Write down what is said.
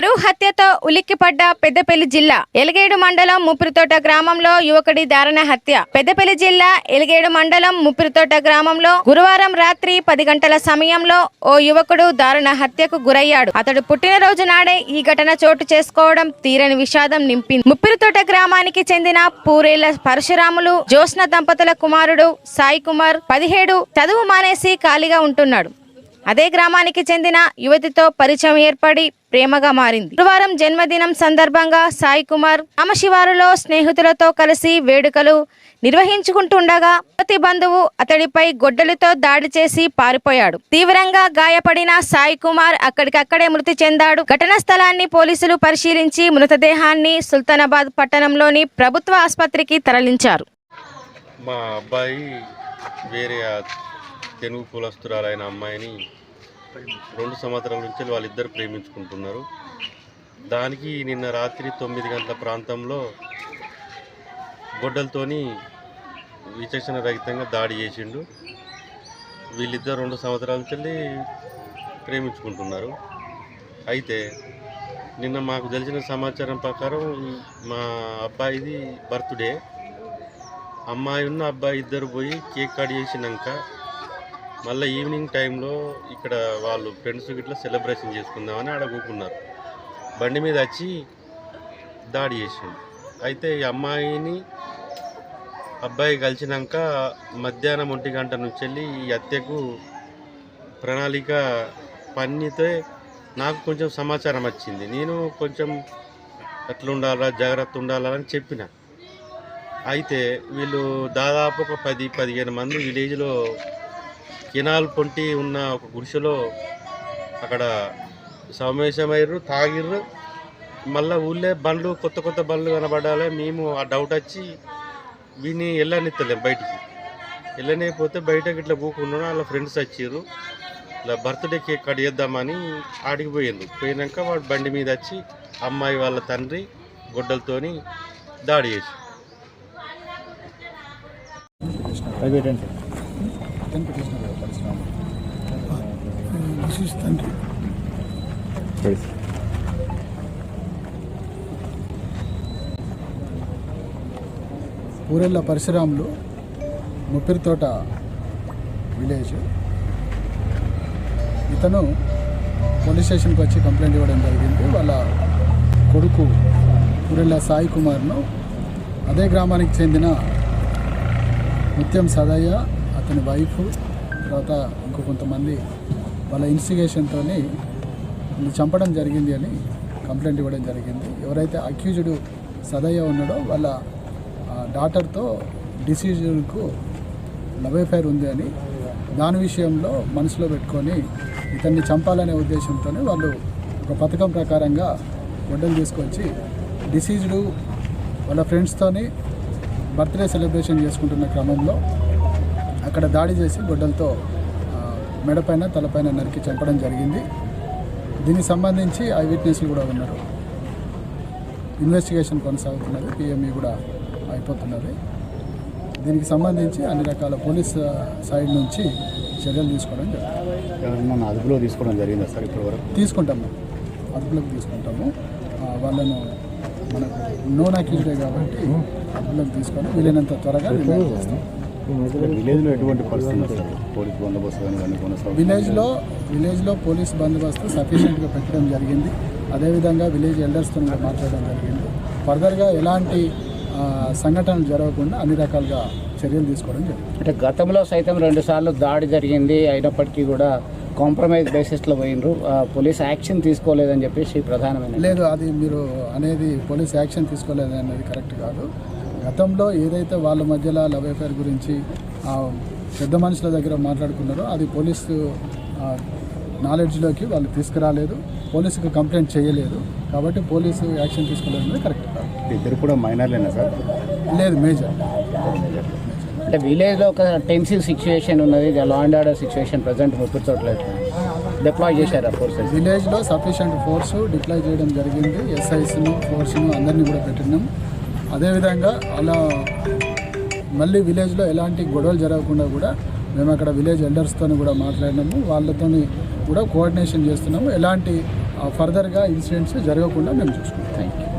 పరువు హత్యతో ఉలిక్కిపడ్డ పెద్దపల్లి జిల్లా ఎలిగేడు మండలం ముప్పిరితోట గ్రామంలో యువకుడి దారుణ హత్య. పెద్దపల్లి జిల్లా ఎలిగేడు మండలం ముప్పిరితోట గ్రామంలో గురువారం రాత్రి పది గంటల సమయంలో ఓ యువకుడు దారుణ హత్యకు గురయ్యాడు. అతడు పుట్టినరోజు నాడే ఈ ఘటన చోటు చేసుకోవడం తీరని విషాదం నింపింది. ముప్పిరితోట గ్రామానికి చెందిన పూరేళ్ళ పరశురాములు జ్యోత్స్న దంపతుల కుమారుడు సాయి కుమార్ పదిహేడు చదువు మానేసి ఖాళీగా ఉంటున్నాడు. అదే గ్రామానికి చెందిన యువతితో పరిచయం ఏర్పడి ప్రేమగా మారింది. గురువారం జన్మదినం సందర్భంగా సాయి కుమార్ రామశివారులో స్నేహితులతో కలిసి వేడుకలు నిర్వహించుకుంటుండగా యువతి బంధువు అతడిపై గొడ్డలితో దాడి చేసి పారిపోయాడు. తీవ్రంగా గాయపడిన సాయి కుమార్ అక్కడికక్కడే మృతి చెందాడు. ఘటనా స్థలాన్ని పోలీసులు పరిశీలించి మృతదేహాన్ని సుల్తానాబాద్ పట్టణంలోని ప్రభుత్వ ఆసుపత్రికి తరలించారు. మా అబ్బాయి వేరే తెలుగు కులస్తురాలైన అమ్మాయిని రెండు సంవత్సరాల నుంచి వాళ్ళిద్దరు ప్రేమించుకుంటున్నారు. దానికి నిన్న రాత్రి తొమ్మిది గంటల ప్రాంతంలో గొడ్డలతోని విచక్షణ రహితంగా దాడి చేసిండు. వీళ్ళిద్దరు రెండు సంవత్సరాల నుంచి ప్రేమించుకుంటున్నారు. అయితే నిన్న మాకు తెలిసిన సమాచారం ప్రకారం మా అబ్బాయిది బర్త్డే. అమ్మాయి ఉన్న అబ్బాయి ఇద్దరు పోయి కేక్ కట్ చేసినాక మళ్ళీ ఈవినింగ్ టైంలో ఇక్కడ వాళ్ళు ఫ్రెండ్స్ గిట్లా సెలబ్రేషన్ చేసుకుందామని ఆడ కూకున్నారు. బండి మీద వచ్చి దాడి చేసిండు. అయితే ఈ అమ్మాయిని అబ్బాయి కలిసినాక మధ్యాహ్నం ఒంటి గంట నుంచి వెళ్ళి ఈ హత్యకు ప్రణాళిక పన్నితే నాకు కొంచెం సమాచారం వచ్చింది. నేను కొంచెం అట్లుండాలా జాగ్రత్త ఉండాలా అని చెప్పిన. అయితే వీళ్ళు దాదాపు ఒక పది పదిహేను మంది విలేజ్లో కెనాల్ పొంటి ఉన్న ఒక గుడిసెలో అక్కడ సమావేశమయ్యారు తాగిర్రు. మళ్ళీ ఊళ్ళే బండ్లు కొత్త కొత్త బండ్లు కనబడాలి. మేము ఆ డౌట్ వచ్చి వీని వెళ్ళనిస్తలేం బయటికి. వెళ్ళనిపోతే బయటకి ఇట్లా కూకున్నాడు వాళ్ళ ఫ్రెండ్స్ వచ్చారు ఇలా బర్త్డే కేక్ కట్ చేద్దామని ఆడికి పోయిండ్రు. పోయినాక వాడు బండి మీద వచ్చి అమ్మాయి వాళ్ళ తండ్రి గొడ్డలతోని దాడి చేసి తండ్రి ఊరెళ్ళ పరశురాములు ముప్పిరితోట విలేజ్. ఇతను పోలీస్ స్టేషన్కి వచ్చి కంప్లైంట్ ఇవ్వడం జరిగింది. వాళ్ళ కొడుకు ఊరెళ్ళ సాయి కుమార్ను అదే గ్రామానికి చెందిన ముత్యం సదయ్య అతని వైఫ్ తర్వాత ఇంకో కొంతమంది వాళ్ళ ఇన్స్టిగేషన్తో చంపడం జరిగింది అని కంప్లైంట్ ఇవ్వడం జరిగింది. ఎవరైతే అక్యూజ్డ్ సదయ్య ఉన్నాడో వాళ్ళ డాటర్తో డిసిజన్కు లవ్ ఎఫైర్ ఉంది అని దాని విషయంలో మనసులో పెట్టుకొని ఇతన్ని చంపాలనే ఉద్దేశంతో వాళ్ళు ఒక పథకం ప్రకారంగా గొడ్డలు తీసుకొచ్చి డిసీజ్డ్ వాళ్ళ ఫ్రెండ్స్తోని బర్త్డే సెలబ్రేషన్ చేసుకుంటున్న క్రమంలో అక్కడ దాడి చేసి గొడ్డలతో మెడపైన తలపైన నరికి చంపడం జరిగింది. దీనికి సంబంధించి ఐ విట్నెస్లు కూడా ఉన్నారు. ఇన్వెస్టిగేషన్ కొనసాగుతున్నది. పిఎంఈ కూడా అయిపోతున్నది. దీనికి సంబంధించి అన్ని రకాల పోలీస్ సైడ్ నుంచి చర్యలు తీసుకోవడం జరుగుతుంది. అదుపులో తీసుకోవడం జరిగిందా సార్ ఇప్పటి వరకు? తీసుకుంటాం మేము అదుపులోకి తీసుకుంటాము. వాళ్ళను మనకు నోన్ అక్యూజ్డే కాబట్టి అదుపులోకి తీసుకొని వీలైనంత త్వరగా రిమాండ్ చేస్తాం. విలేజ్లో ఎటువంటి పరిస్థితి ఉంది సార్ పోలీస్ బందోబస్తు కానీ విలేజ్లో విలేజ్లో పోలీస్ బందోబస్తు సఫిషియెంట్గా పెట్టడం జరిగింది. అదేవిధంగా విలేజ్ ఎల్డర్స్తో మాట్లాడడం జరిగింది. ఫర్దర్గా ఎలాంటి సంఘటనలు జరగకుండా అన్ని రకాలుగా చర్యలు తీసుకోవడం జరిగింది. అంటే గతంలో సైతం రెండు సార్లు దాడి జరిగింది. అయినప్పటికీ కూడా కాంప్రమైజ్ బేసిస్లో పోయినరు పోలీస్ యాక్షన్ తీసుకోలేదని చెప్పేసి ప్రధానమైన లేదు అది మీరు అనేది పోలీస్ యాక్షన్ తీసుకోలేదు అనేది కరెక్ట్ కాదు. గతంలో ఏదైతే వాళ్ళ మధ్యలో లవ్ అఫేర్ గురించి ఆ, పెద్ద మనుషుల దగ్గర మాట్లాడుకున్నారో అది పోలీసు నాలెడ్జ్లోకి వాళ్ళు తీసుకురాలేదు. పోలీసుకు కంప్లైంట్ చేయలేదు. కాబట్టి పోలీసు యాక్షన్ తీసుకోలేదు అనేది కరెక్ట్. కాదు ఇద్దరు కూడా మైనర్లేనా సార్? లేదు మేజర్. అంటే విలేజ్లో ఒక టెన్సివ్ సిచ్యువేషన్ ఉన్నది. Law and order situation present ముప్పై చోట్ల డిప్లాయ్ చేశారు ఆ ఫోర్సెస్ విలేజ్లో సఫిషియంట్ ఫోర్స్ డిప్లాయ్ చేయడం జరిగింది. ఎస్ఐస్ను ఫోర్స్ను అందరినీ కూడా పెట్టినాం. అదేవిధంగా అలా మళ్ళీ విలేజ్లో ఎలాంటి గొడవలు జరగకుండా కూడా మేము అక్కడ విలేజ్ ఎల్డర్స్తో కూడా మాట్లాడినాము. వాళ్ళతో కూడా కోఆర్డినేషన్ చేస్తున్నాము. ఎలాంటి ఫర్దర్గా ఇన్సిడెంట్స్ జరగకుండా మేము చూసుకుంటాం. Thank you